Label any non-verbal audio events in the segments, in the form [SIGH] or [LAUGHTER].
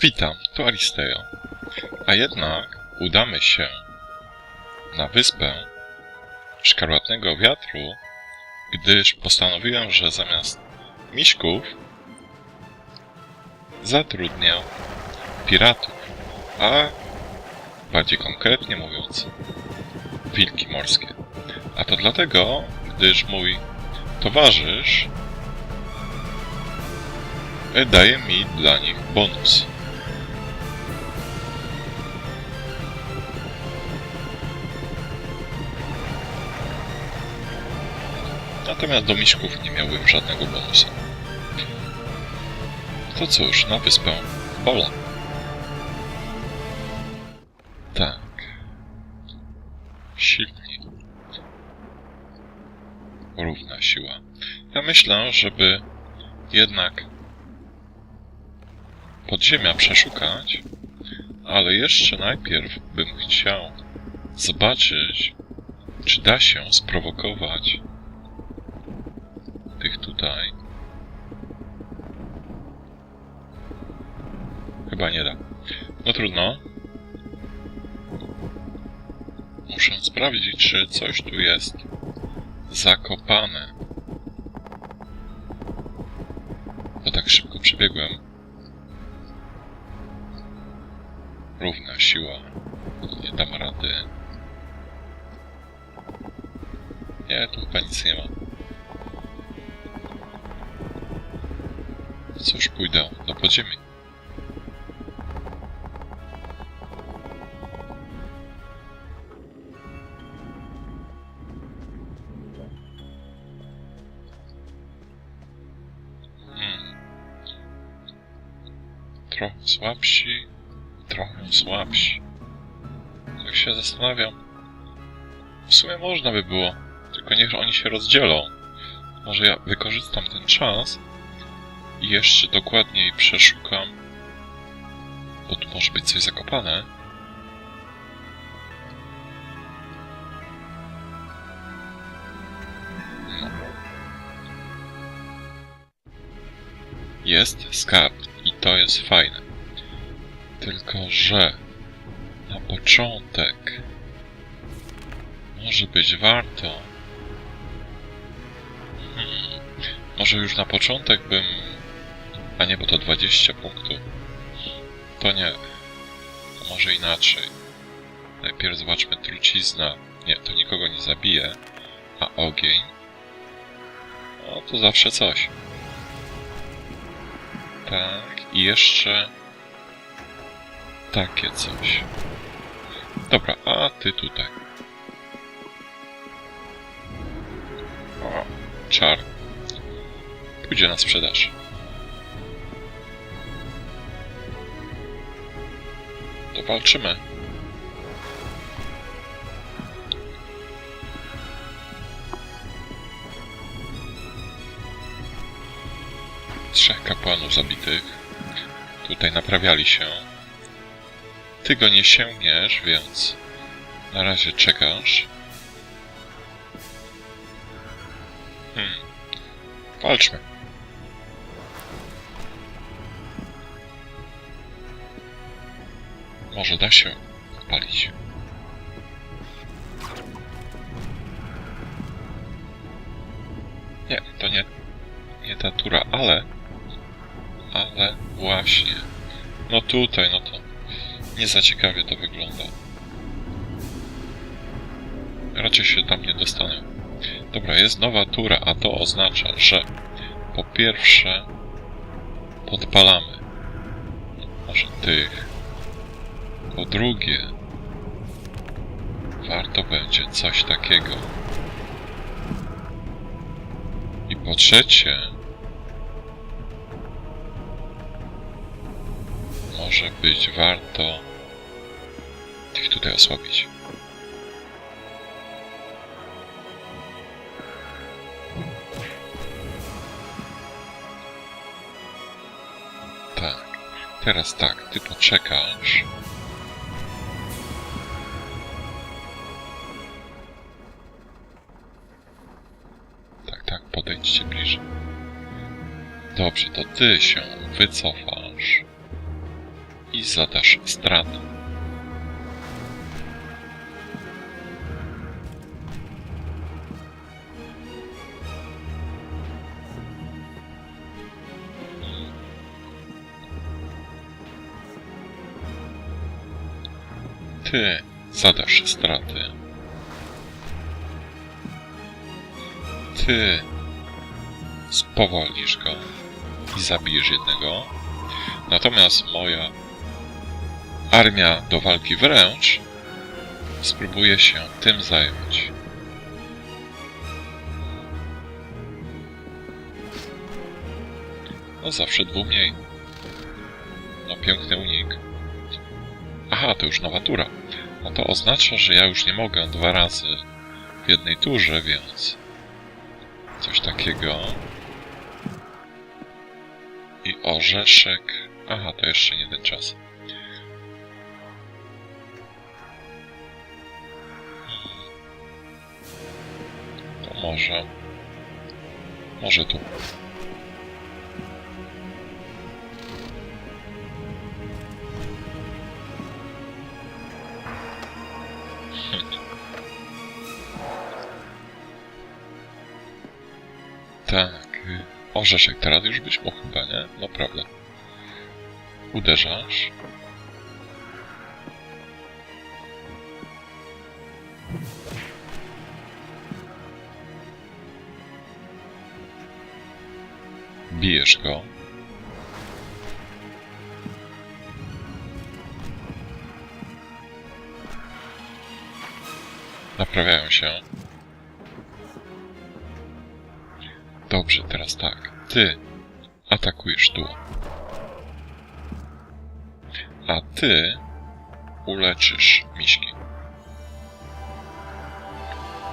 Witam, tu Aristeo. A jednak udamy się na wyspę Szkarłatnego Wiatru, gdyż postanowiłem, że zamiast miśków zatrudnię piratów, a bardziej konkretnie mówiąc wilki morskie. A to dlatego, gdyż mój towarzysz daje mi dla nich bonus. Natomiast do miśków nie miałbym żadnego bonusa. To cóż, na wyspę Bola. Tak. Silni. Równa siła. Ja myślę, żeby jednak podziemia przeszukać, ale jeszcze najpierw bym chciał zobaczyć, czy da się sprowokować tutaj. Chyba nie da. No trudno. Muszę sprawdzić, czy coś tu jest zakopane. Bo tak szybko przebiegłem. Równa siła. Nie dam rady. Nie, tu chyba nic nie ma. Cóż, pójdę do podziemi. Hmm. Trochę słabsi, trochę słabsi. Tak się zastanawiam. W sumie można by było, tylko niech oni się rozdzielą. Może ja wykorzystam ten czas jeszcze dokładniej przeszukam, bo tu może być coś zakopane. No. Jest skarb i to jest fajne. Tylko, że na początek może być warto. Hmm. Może już na początek bym a nie, bo to 20 punktów. To nie. To może inaczej. Najpierw zobaczmy trucizna. Nie, to nikogo nie zabije. A ogień? No, to zawsze coś. Tak, i jeszcze... Takie coś. Dobra, a ty tutaj. O, czar. Pójdzie na sprzedaż. Walczymy. Trzech kapłanów zabitych. Tutaj naprawiali się. Ty go nie sięgniesz, więc na razie czekasz. Hmm. Walczmy. Może da się palić. Nie, to nie, nie ta tura, ale, ale właśnie. No tutaj, no to nie za ciekawie to wygląda. Raczej się tam nie dostanę. Dobra, jest nowa tura, a to oznacza, że po pierwsze podpalamy. Może tych. Po drugie, warto będzie coś takiego. I po trzecie, może być warto tych tutaj osłabić. Tak, teraz tak, ty poczekasz. Podejdźcie bliżej. Dobrze, to ty się wycofasz. i zadasz stratę. Ty zadasz straty. Ty spowolnisz go i zabijesz jednego. Natomiast moja armia do walki wręcz spróbuje się tym zająć. No zawsze dwu mniej. No piękny unik. Aha, to już nowa tura. A to oznacza, że ja już nie mogę dwa razy w jednej turze, więc coś takiego. Orzeszek. Aha, to jeszcze nie ten czas. To może. Może tu. [LAUGHS] Tak. Orzeszek teraz już być mógł chyba, nie? No prawda. Uderzasz. Bijesz go. Naprawiają się. Dobrze, teraz tak. Ty atakujesz tu. A ty uleczysz miśki.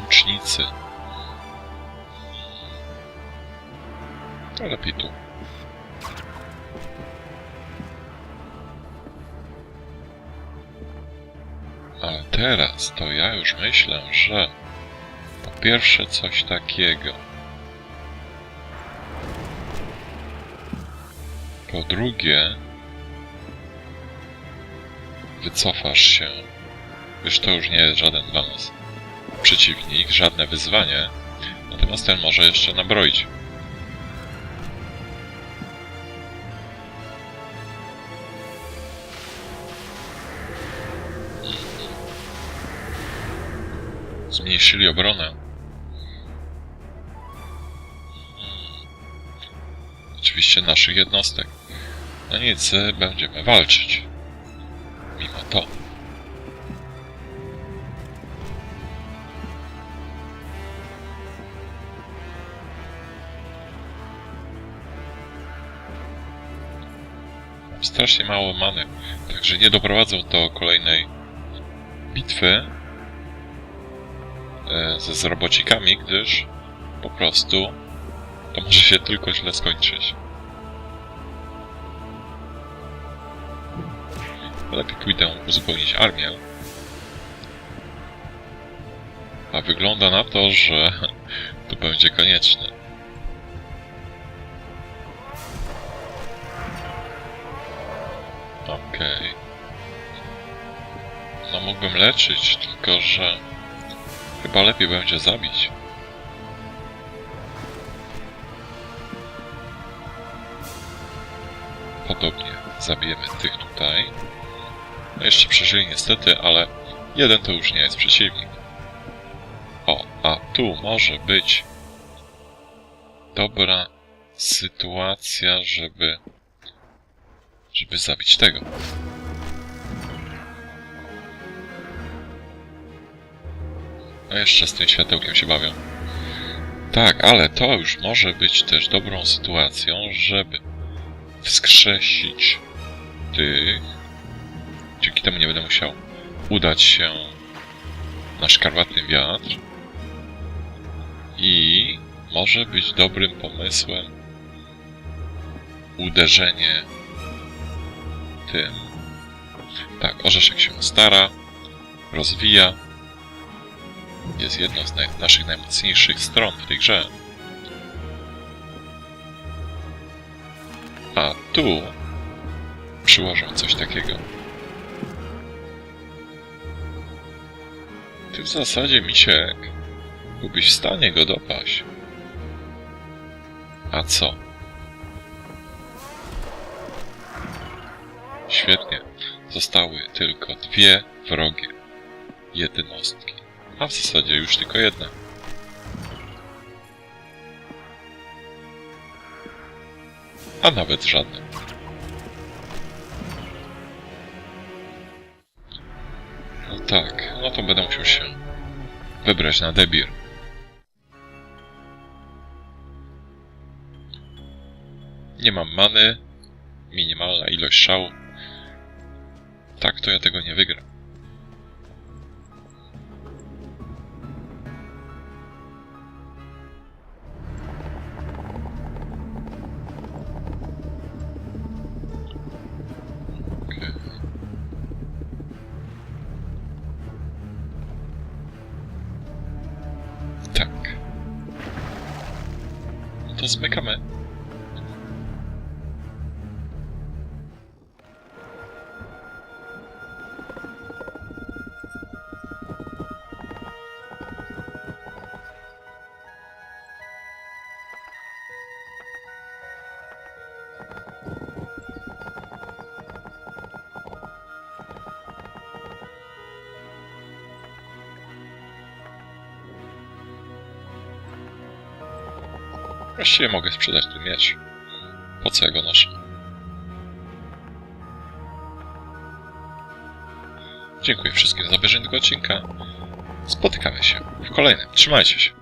Łucznicy. To lepiej tu. Ale teraz to ja już myślę, że po pierwsze coś takiego. Po drugie, wycofasz się. Wiesz, to już nie jest żaden dla nas przeciwnik, żadne wyzwanie. Natomiast ten może jeszcze nabroić. Zmniejszyli obronę. Oczywiście naszych jednostek. No nic, y, będziemy walczyć. Mimo to. Mam strasznie mało many, także nie doprowadzą do kolejnej bitwy e, ze zrobocikami, gdyż po prostu to może się tylko źle skończyć. Lepiej pójdę uzupełnić armię. A wygląda na to, że [LAUGHS] to będzie konieczne. Okej. No mógłbym leczyć, tylko że chyba lepiej będzie zabić. Podobnie zabijemy tych tutaj. No jeszcze przeżyli niestety, ale jeden to już nie jest przeciwnik. O, a tu może być dobra sytuacja, żeby żeby zabić tego. No jeszcze z tym światełkiem się bawią. Tak, ale to już może być też dobrą sytuacją, żeby wskrzesić tych. Dzięki temu nie będę musiał udać się na szkarłatny wiatr. I może być dobrym pomysłem uderzenie tym. Tak, orzeszek się stara, rozwija. Jest jedną z naj naszych najmocniejszych stron w tej grze. A tu przyłożą coś takiego. Ty w zasadzie, misiek, byłbyś w stanie go dopaść. A co? Świetnie. Zostały tylko dwie wrogie jednostki. A w zasadzie już tylko jedna. A nawet żadna. Tak, no to będę musiał się wybrać na Debir. Nie mam many, minimalna ilość szału. Tak to ja tego nie wygram. No to zmykamy. Właściwie mogę sprzedać ten miecz. Po co ja go noszę? Dziękuję wszystkim za obejrzenie tego odcinka. Spotykamy się w kolejnym. Trzymajcie się.